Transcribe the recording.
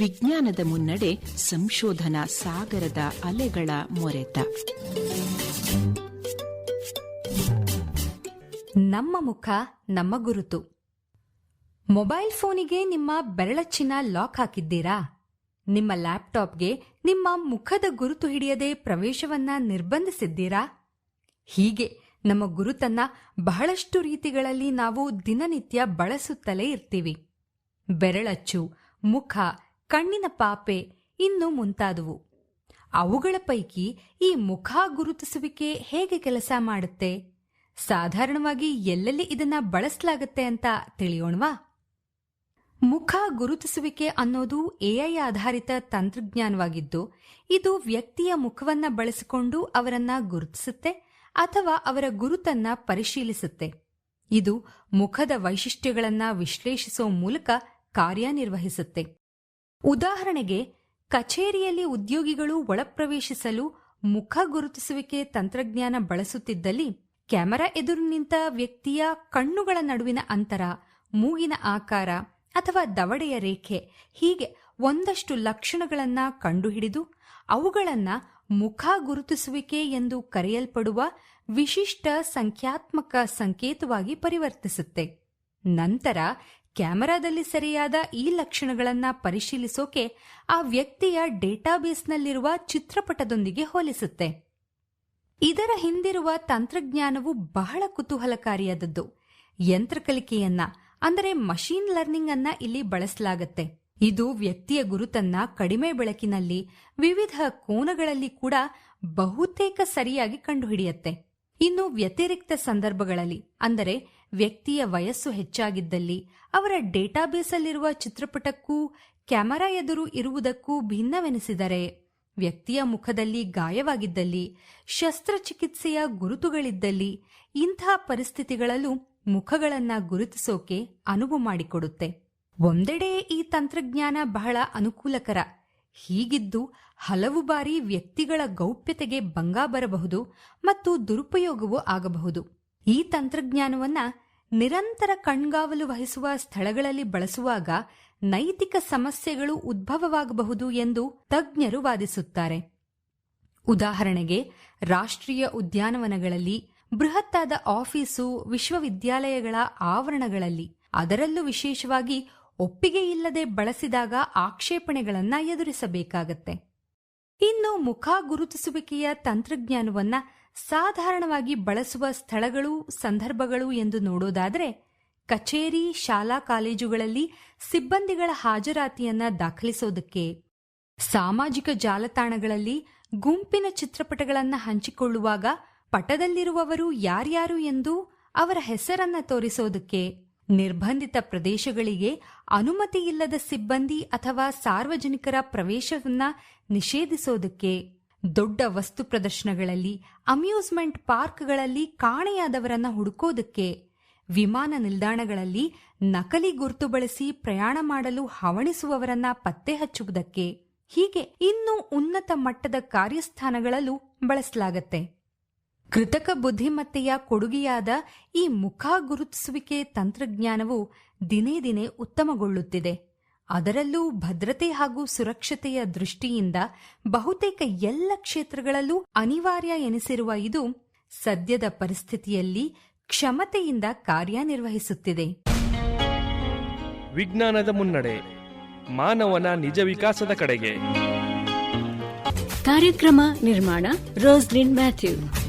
ವಿಜ್ಞಾನದ ಮುನ್ನಡೆ ಸಂಶೋಧನಾ ಸಾಗರದ ಅಲೆಗಳ ಮೊರೆತ. ನಮ್ಮ ಮುಖ, ನಮ್ಮ ಗುರುತು. ಮೊಬೈಲ್ ಫೋನಿಗೆ ನಿಮ್ಮ ಬೆರಳಚ್ಚಿನ ಲಾಕ್ ಹಾಕಿದ್ದೀರಾ? ನಿಮ್ಮ ಲ್ಯಾಪ್ಟಾಪ್ಗೆ ನಿಮ್ಮ ಮುಖದ ಗುರುತು ಹಿಡಿಯದೆ ಪ್ರವೇಶವನ್ನ ನಿರ್ಬಂಧಿಸಿದ್ದೀರಾ? ಹೀಗೆ ನಮ್ಮ ಗುರುತನ್ನ ಬಹಳಷ್ಟು ರೀತಿಗಳಲ್ಲಿ ನಾವು ದಿನನಿತ್ಯ ಬಳಸುತ್ತಲೇ ಇರ್ತೀವಿ. ಬೆರಳಚ್ಚು, ಮುಖ ಕಣ್ಣಿನ ಪಾಪೆ ಇನ್ನು ಮುಂತಾದವು. ಅವುಗಳ ಪೈಕಿ ಈ ಮುಖ ಗುರುತಿಸುವಿಕೆ ಹೇಗೆ ಕೆಲಸ ಮಾಡುತ್ತೆ? ಸಾಧಾರಣವಾಗಿ ಎಲ್ಲೆಲ್ಲಿ ಇದನ್ನ ಬಳಸಲಾಗುತ್ತೆ ಅಂತ ತಿಳಿಯೋಣವಾ? ಮುಖ ಗುರುತಿಸುವಿಕೆ ಅನ್ನೋದು ಎಐ ಆಧಾರಿತ ತಂತ್ರಜ್ಞಾನವಾಗಿದ್ದು, ಇದು ವ್ಯಕ್ತಿಯ ಮುಖವನ್ನ ಬಳಸಿಕೊಂಡು ಅವರನ್ನ ಗುರುತಿಸುತ್ತೆ ಅಥವಾ ಅವರ ಗುರುತನ್ನ ಪರಿಶೀಲಿಸುತ್ತೆ. ಇದು ಮುಖದ ವೈಶಿಷ್ಟ್ಯಗಳನ್ನ ವಿಶ್ಲೇಷಿಸುವ ಮೂಲಕ ಕಾರ್ಯನಿರ್ವಹಿಸುತ್ತೆ. ಉದಾಹರಣೆಗೆ, ಕಚೇರಿಯಲ್ಲಿ ಉದ್ಯೋಗಿಗಳು ಒಳಪ್ರವೇಶಿಸಲು ಮುಖ ಗುರುತಿಸುವಿಕೆ ತಂತ್ರಜ್ಞಾನ ಬಳಸುತ್ತಿದ್ದಲ್ಲಿ ಕ್ಯಾಮೆರಾ ಎದುರು ನಿಂತ ವ್ಯಕ್ತಿಯ ಕಣ್ಣುಗಳ ನಡುವಿನ ಅಂತರ, ಮೂಗಿನ ಆಕಾರ ಅಥವಾ ದವಡೆಯ ರೇಖೆ ಹೀಗೆ ಒಂದಷ್ಟು ಲಕ್ಷಣಗಳನ್ನ ಕಂಡುಹಿಡಿದು ಅವುಗಳನ್ನ ಮುಖ ಗುರುತಿಸುವಿಕೆ ಎಂದು ಕರೆಯಲ್ಪಡುವ ವಿಶಿಷ್ಟ ಸಂಖ್ಯಾತ್ಮಕ ಸಂಕೇತವಾಗಿ ಪರಿವರ್ತಿಸುತ್ತೆ. ನಂತರ ಕ್ಯಾಮೆರಾದಲ್ಲಿ ಸರಿಯಾದ ಈ ಲಕ್ಷಣಗಳನ್ನ ಪರಿಶೀಲಿಸೋಕೆ ಆ ವ್ಯಕ್ತಿಯ ಡೇಟಾಬೇಸ್ನಲ್ಲಿರುವ ಚಿತ್ರಪಟದೊಂದಿಗೆ ಹೋಲಿಸುತ್ತೆ. ಇದರ ಹಿಂದಿರುವ ತಂತ್ರಜ್ಞಾನವು ಬಹಳ ಕುತೂಹಲಕಾರಿಯಾದದ್ದು. ಯಂತ್ರಕಲಿಕೆಯನ್ನ ಅಂದರೆ ಮಷೀನ್ ಲರ್ನಿಂಗ್ ಅನ್ನ ಇಲ್ಲಿ ಬಳಸಲಾಗತ್ತೆ. ಇದು ವ್ಯಕ್ತಿಯ ಗುರುತನ್ನ ಕಡಿಮೆ ಬೆಳಕಿನಲ್ಲಿ, ವಿವಿಧ ಕೋನಗಳಲ್ಲಿ ಕೂಡ ಬಹುತೇಕ ಸರಿಯಾಗಿ ಕಂಡುಹಿಡಿಯುತ್ತೆ. ಇನ್ನು ವ್ಯತಿರಿಕ್ತ ಸಂದರ್ಭಗಳಲ್ಲಿ, ಅಂದರೆ ವ್ಯಕ್ತಿಯ ವಯಸ್ಸು ಹೆಚ್ಚಾಗಿದ್ದಲ್ಲಿ ಅವರ ಡೇಟಾಬೇಸಲ್ಲಿರುವ ಚಿತ್ರಪಟಕ್ಕೂ ಕ್ಯಾಮೆರಾ ಎದುರು ಇರುವುದಕ್ಕೂ ಭಿನ್ನವೆನಿಸಿದರೆ ವ್ಯಕ್ತಿಯ ಮುಖದಲ್ಲಿ ಗಾಯವಾಗಿದ್ದಲ್ಲಿ, ಶಸ್ತ್ರಚಿಕಿತ್ಸೆಯ ಗುರುತುಗಳಿದ್ದಲ್ಲಿ ಇಂಥ ಪರಿಸ್ಥಿತಿಗಳಲ್ಲೂ ಮುಖಗಳನ್ನ ಗುರುತಿಸೋಕೆ ಅನುವು ಮಾಡಿಕೊಡುತ್ತೆ. ಒಂದೆಡೆ ಈ ತಂತ್ರಜ್ಞಾನ ಬಹಳ ಅನುಕೂಲಕರ. ಹೀಗಿದ್ದು ಹಲವು ಬಾರಿ ವ್ಯಕ್ತಿಗಳ ಗೌಪ್ಯತೆಗೆ ಭಂಗ ಬರಬಹುದು ಮತ್ತು ದುರುಪಯೋಗವೂ ಆಗಬಹುದು. ಈ ತಂತ್ರಜ್ಞಾನವನ್ನ ನಿರಂತರ ಕಣ್ಗಾವಲು ವಹಿಸುವ ಸ್ಥಳಗಳಲ್ಲಿ ಬಳಸುವಾಗ ನೈತಿಕ ಸಮಸ್ಯೆಗಳು ಉದ್ಭವವಾಗಬಹುದು ಎಂದು ತಜ್ಞರು ವಾದಿಸುತ್ತಾರೆ. ಉದಾಹರಣೆಗೆ, ರಾಷ್ಟ್ರೀಯ ಉದ್ಯಾನವನಗಳಲ್ಲಿ, ಬೃಹತ್ತಾದ ಆಫೀಸು ವಿಶ್ವವಿದ್ಯಾಲಯಗಳ ಆವರಣಗಳಲ್ಲಿ, ಅದರಲ್ಲೂ ವಿಶೇಷವಾಗಿ ಒಪ್ಪಿಗೆ ಇಲ್ಲದೆ ಬಳಸಿದಾಗ ಆಕ್ಷೇಪಣೆಗಳನ್ನು ಎದುರಿಸಬೇಕಾಗತ್ತೆ. ಇನ್ನು ಮುಖ ಗುರುತಿಸುವಿಕೆಯ ತಂತ್ರಜ್ಞಾನವನ್ನ ಸಾಧಾರಣವಾಗಿ ಬಳಸುವ ಸ್ಥಳಗಳು, ಸಂದರ್ಭಗಳು ಎಂದು ನೋಡೋದಾದರೆ, ಕಚೇರಿ, ಶಾಲಾ ಕಾಲೇಜುಗಳಲ್ಲಿ ಸಿಬ್ಬಂದಿಗಳ ಹಾಜರಾತಿಯನ್ನ ದಾಖಲಿಸೋದಕ್ಕೆ, ಸಾಮಾಜಿಕ ಜಾಲತಾಣಗಳಲ್ಲಿ ಗುಂಪಿನ ಚಿತ್ರಪಟಗಳನ್ನು ಹಂಚಿಕೊಳ್ಳುವಾಗ ಪಟದಲ್ಲಿರುವವರು ಯಾರ್ಯಾರು ಎಂದು ಅವರ ಹೆಸರನ್ನ ತೋರಿಸೋದಕ್ಕೆ. ನಿರ್ಬಂಧಿತ ಪ್ರದೇಶಗಳಿಗೆ ಅನುಮತಿ ಇಲ್ಲದ ಸಿಬ್ಬಂದಿ ಅಥವಾ ಸಾರ್ವಜನಿಕರ ಪ್ರವೇಶವನ್ನ ನಿಷೇಧಿಸೋದಕ್ಕೆ ದೊಡ್ಡ ವಸ್ತು ಪ್ರದರ್ಶನಗಳಲ್ಲಿ, ಅಮ್ಯೂಸ್ಮೆಂಟ್ ಪಾರ್ಕ್ಗಳಲ್ಲಿ ಕಾಣೆಯಾದವರನ್ನ ಹುಡುಕೋದಕ್ಕೆ, ವಿಮಾನ ನಿಲ್ದಾಣಗಳಲ್ಲಿ ನಕಲಿ ಗುರುತು ಬಳಸಿ ಪ್ರಯಾಣ ಮಾಡಲು ಹವಣಿಸುವವರನ್ನ ಪತ್ತೆ ಹಚ್ಚುವುದಕ್ಕೆ ಹೀಗೆ ಇನ್ನೂ ಉನ್ನತ ಮಟ್ಟದ ಕಾರ್ಯಸ್ಥಾನಗಳಲ್ಲೂ ಬಳಸಲಾಗತ್ತೆ. ಕೃತಕ ಬುದ್ಧಿಮತ್ತೆಯ ಕೊಡುಗೆಯಾದ ಈ ಮುಖ ಗುರುತಿಸುವಿಕೆ ತಂತ್ರಜ್ಞಾನವು ದಿನೇ ದಿನೇ ಉತ್ತಮಗೊಳ್ಳುತ್ತಿದೆ. ಅದರಲ್ಲೂ ಭದ್ರತೆ ಹಾಗೂ ಸುರಕ್ಷತೆಯ ದೃಷ್ಟಿಯಿಂದ ಬಹುತೇಕ ಎಲ್ಲ ಕ್ಷೇತ್ರಗಳಲ್ಲೂ ಅನಿವಾರ್ಯ ಎನಿಸಿರುವ ಇದು ಸದ್ಯದ ಪರಿಸ್ಥಿತಿಯಲ್ಲಿ ಕ್ಷಮತೆಯಿಂದ ಕಾರ್ಯನಿರ್ವಹಿಸುತ್ತಿದೆ. ವಿಜ್ಞಾನದ ಮುನ್ನಡೆ ಮಾನವನ ನಿಜ ವಿಕಾಸದ ಕಡೆಗೆ. ಕಾರ್ಯಕ್ರಮ ನಿರ್ಮಾಣ ರೋಸ್ಲಿನ್ ಮ್ಯಾಥ್ಯೂ.